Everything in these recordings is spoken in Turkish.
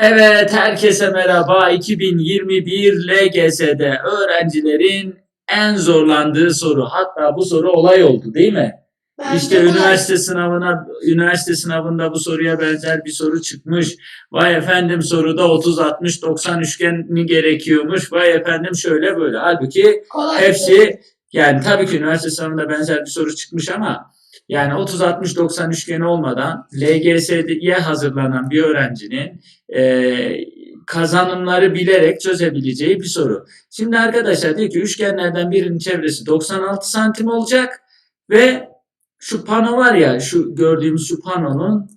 Evet, herkese merhaba. 2021 LGS'de öğrencilerin en zorlandığı soru. Hatta bu soru olay oldu değil mi? İşte üniversite sınavına, üniversite sınavında bu soruya benzer bir soru çıkmış. Vay efendim soruda 30 60 90 üçgeni gerekiyormuş. Vay efendim şöyle böyle. Halbuki Kolay. hepsi yani tabii ki üniversite sınavında benzer bir soru çıkmış ama yani 30 60 90 üçgeni olmadan LGS'ye hazırlanan bir öğrencinin e, kazanımları bilerek çözebileceği bir soru. Şimdi arkadaşlar diyor ki üçgenlerden birinin çevresi 96 santim olacak ve şu pano var ya şu gördüğümüz şu panonun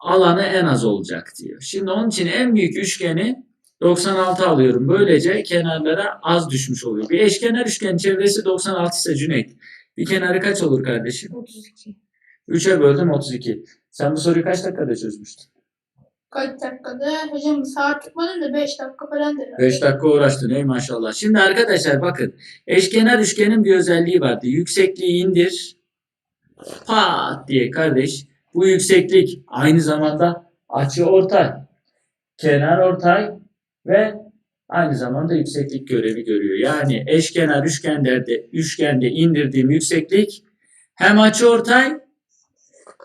alanı en az olacak diyor. Şimdi onun için en büyük üçgeni 96 alıyorum. Böylece kenarlara az düşmüş oluyor. Bir eşkenar üçgenin çevresi 96 ise Cüneyt. Bir kenarı kaç olur kardeşim? 32. 3'e böldüm 32. Sen bu soruyu kaç dakikada çözmüştün? Kaç dakikada? Hocam saat tutmadım da 5 dakika falan dedi. 5 dakika uğraştın ey maşallah. Şimdi arkadaşlar bakın. Eşkenar üçgenin bir özelliği vardı. Yüksekliği indir. Pat diye kardeş. Bu yükseklik aynı zamanda açı ortay. Kenar ortay ve aynı zamanda yükseklik görevi görüyor. Yani eşkenar üçgenlerde üçgende indirdiğim yükseklik hem açı ortay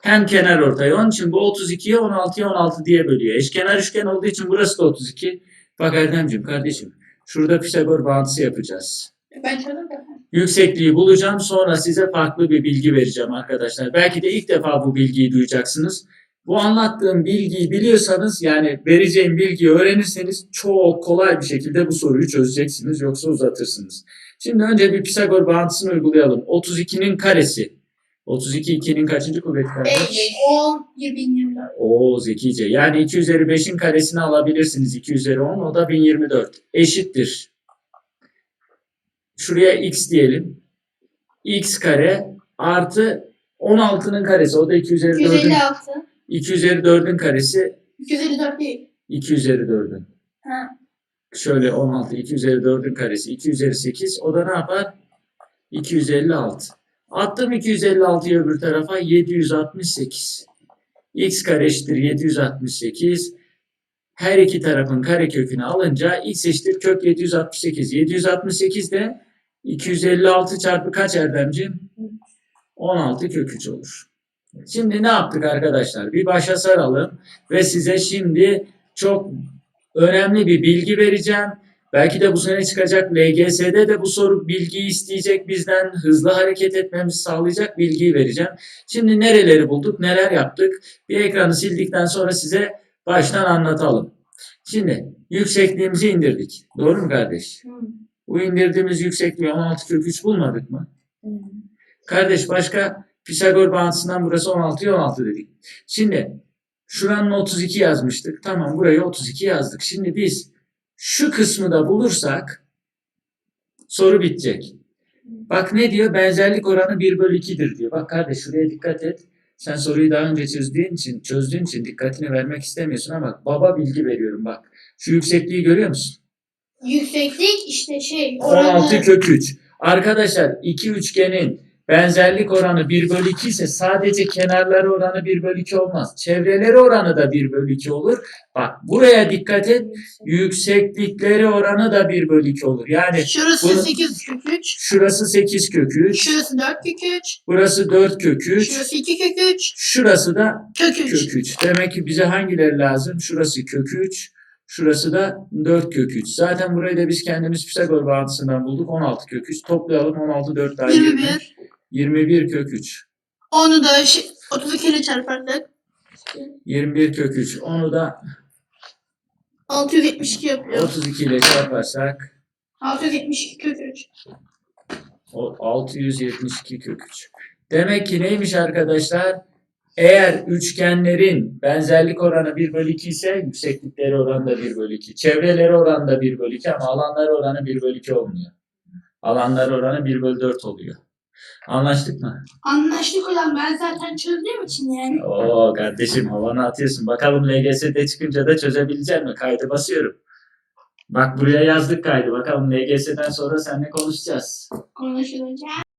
hem kenar ortay. Onun için bu 32'ye 16'ya 16 diye bölüyor. Eşkenar üçgen olduğu için burası da 32. Bak Erdemciğim kardeşim şurada Pisagor bağıntısı yapacağız. Ben çözdüm de. Yüksekliği bulacağım sonra size farklı bir bilgi vereceğim arkadaşlar. Belki de ilk defa bu bilgiyi duyacaksınız. Bu anlattığım bilgiyi biliyorsanız yani vereceğim bilgiyi öğrenirseniz çok kolay bir şekilde bu soruyu çözeceksiniz yoksa uzatırsınız. Şimdi önce bir Pisagor bağıntısını uygulayalım. 32'nin karesi. 32 2'nin kaçıncı kuvveti kardeş? 5, 10, 20, 24. Oo zekice. Yani 2 üzeri 5'in karesini alabilirsiniz. 2 üzeri 10 o da 1024. Eşittir. Şuraya x diyelim. x kare artı 16'nın karesi. O da 2 üzeri 4'ün 256. 2 üzeri 4'ün karesi 254 değil. 2 üzeri 4'ün. Ha. Şöyle 16 2 üzeri 4'ün karesi 2 üzeri 8 o da ne yapar? 256. Attım 256'yı öbür tarafa 768. x kare eşittir 768. Her iki tarafın karekökünü alınca x eşittir kök 768. 768 de 256 çarpı kaç Erdemciğim? 16 kök 3 olur. Şimdi ne yaptık arkadaşlar? Bir başa saralım ve size şimdi çok önemli bir bilgi vereceğim. Belki de bu sene çıkacak LGS'de de bu soru bilgiyi isteyecek bizden hızlı hareket etmemizi sağlayacak bilgiyi vereceğim. Şimdi nereleri bulduk, neler yaptık? Bir ekranı sildikten sonra size baştan anlatalım. Şimdi yüksekliğimizi indirdik. Doğru mu kardeş? Hı. Bu indirdiğimiz yüksekliği 16 kök 3 bulmadık mı? Kardeş başka Pisagor bağıntısından burası 16'ya 16 dedik. Şimdi şuranın 32 yazmıştık. Tamam buraya 32 yazdık. Şimdi biz şu kısmı da bulursak soru bitecek. Bak ne diyor? Benzerlik oranı 1 bölü 2'dir diyor. Bak kardeş şuraya dikkat et. Sen soruyu daha önce çözdüğün için, çözdüğün için dikkatini vermek istemiyorsun ama baba bilgi veriyorum bak. Şu yüksekliği görüyor musun? Yükseklik işte şey. 16 kök 3. Arkadaşlar iki üçgenin benzerlik oranı 1 bölü 2 ise sadece kenarları oranı 1 bölü 2 olmaz. Çevreleri oranı da 1 bölü 2 olur. Bak buraya dikkat et. Yükseklikleri oranı da 1 bölü 2 olur. Yani Şurası Bunu- 8 kök 3. şurası 8 kök 3. Şurası 4 kök 3. Burası 4 kök 3. Şurası 2 kök 3. Şurası da Kök 3. kök 3. Demek ki bize hangileri lazım? Şurası kök 3. Şurası da 4 kök 3. Zaten burayı da biz kendimiz Pisagor bağıntısından bulduk. 16 kök 3. Toplayalım 16 4 daha 20. 21. 21 kök 3. Onu da şey, 32 ile çarparsak 21 kök 3. Onu da 672 yapıyor. 32 ile çarparsak 672 kök 3. o 672 kök 3. Demek ki neymiş arkadaşlar? Eğer üçgenlerin benzerlik oranı 1 bölü 2 ise yükseklikleri oranı da 1 bölü 2. Çevreleri oranı da 1 bölü 2 ama alanları oranı 1 bölü 2 olmuyor. Alanlar oranı 1 bölü 4 oluyor. Anlaştık mı? Anlaştık hocam ben zaten çözdüğüm için yani. Oo kardeşim havanı atıyorsun. Bakalım LGS'de çıkınca da çözebilecek mi? Kaydı basıyorum. Bak buraya yazdık kaydı. Bakalım LGS'den sonra seninle konuşacağız. Konuşulacak.